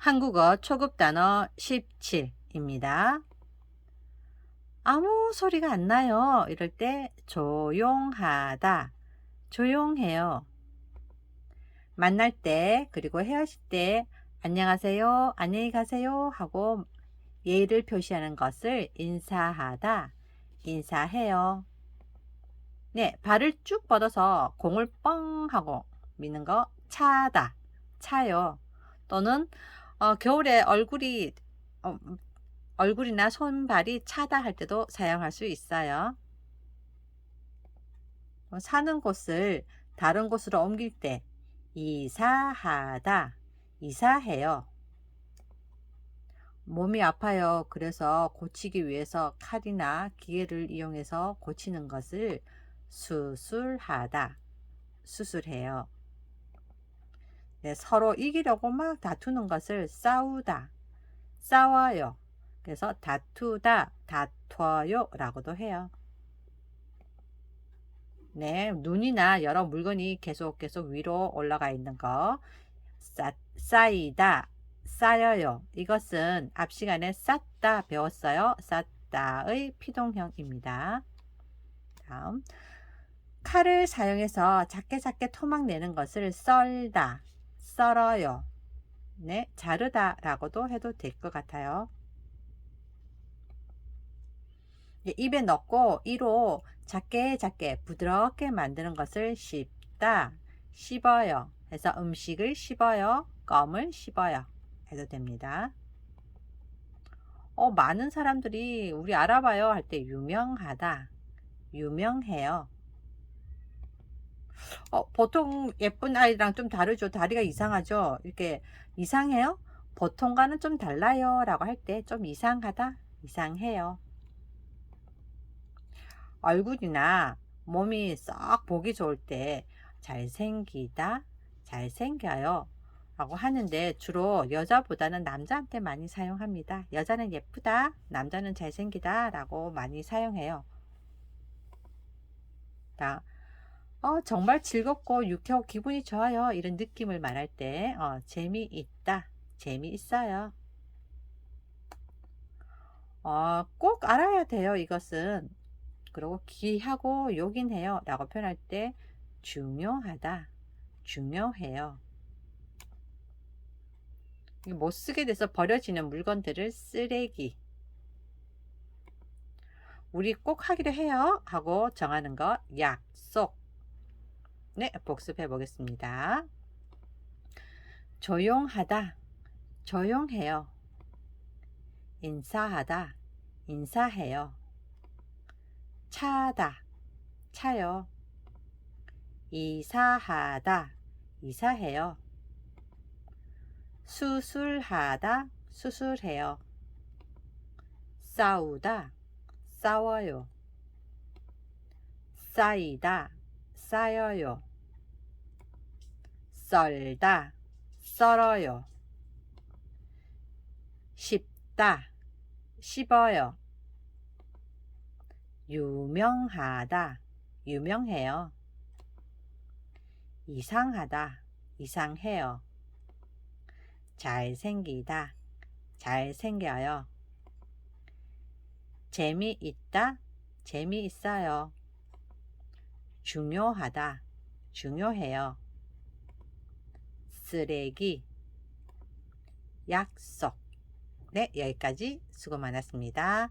한국어 초급 단어 17입니다. 아무 소리가 안 나요. 이럴 때 조용하다. 조용해요. 만날 때 그리고 헤어질 때 안녕하세요. 안녕히 가세요 하고 예의를 표시하는 것을 인사하다. 인사해요. 네, 발을 쭉 뻗어서 공을 뻥 하고 미는 거 차다. 차요. 또는 어, 겨울에 얼굴이 어, 얼굴이나 손발이 차다 할 때도 사용할 수 있어요. 어, 사는 곳을 다른 곳으로 옮길 때 이사하다, 이사해요. 몸이 아파요. 그래서 고치기 위해서 칼이나 기계를 이용해서 고치는 것을 수술하다, 수술해요. 네, 서로 이기려고 막 다투는 것을 싸우다, 싸워요. 그래서 다투다, 다투어요 라고도 해요. 네, 눈이나 여러 물건이 계속 계속 위로 올라가 있는 거 쌓, 쌓이다, 쌓여요. 이것은 앞 시간에 쌓다 배웠어요. 쌓다의 피동형입니다. 다음 칼을 사용해서 작게 작게 토막 내는 것을 썰다, 썰어요. 네, 자르다 라고도 해도 될 것 같아요. 예, 입에 넣고 이로 작게 작게 부드럽게 만드는 것을 씹다, 씹어요. 해서 음식을 씹어요, 껌을 씹어요. 해도 됩니다. 어, 많은 사람들이 우리 알아봐요 할 때 유명하다, 유명해요. 어, 보통 예쁜 아이랑 좀 다르죠. 다리가 이상하죠. 이렇게 이상해요? 보통과는 좀 달라요. 라고 할 때 좀 이상하다, 이상해요. 얼굴이나 몸이 썩 보기 좋을 때 잘생기다, 잘생겨요. 라고 하는데 주로 여자보다는 남자한테 많이 사용합니다. 여자는 예쁘다, 남자는 잘생기다 라고 많이 사용해요. 자, 어, 정말 즐겁고 유쾌하고 기분이 좋아요. 이런 느낌을 말할 때 어, 재미있다, 재미있어요. 어, 꼭 알아야 돼요. 이것은. 그리고 귀하고 요긴해요. 라고 표현할 때 중요하다, 중요해요. 못 쓰게 돼서 버려지는 물건들을 쓰레기. 우리 꼭 하기로 해요. 하고 정하는 거 약속. 네, 복습해 보겠습니다. 조용하다, 조용해요. 인사하다, 인사해요. 차다, 차요. 이사하다, 이사해요. 수술하다, 수술해요. 싸우다, 싸워요. 쌓이다, 쌓여요. 썰다, 썰어요. 씹다, 씹어요. 유명하다, 유명해요. 이상하다, 이상해요. 잘생기다, 잘생겨요. 재미있다, 재미있어요. 중요하다, 중요해요. 쓰레기, 약속. 네, 여기까지 수고 많았습니다.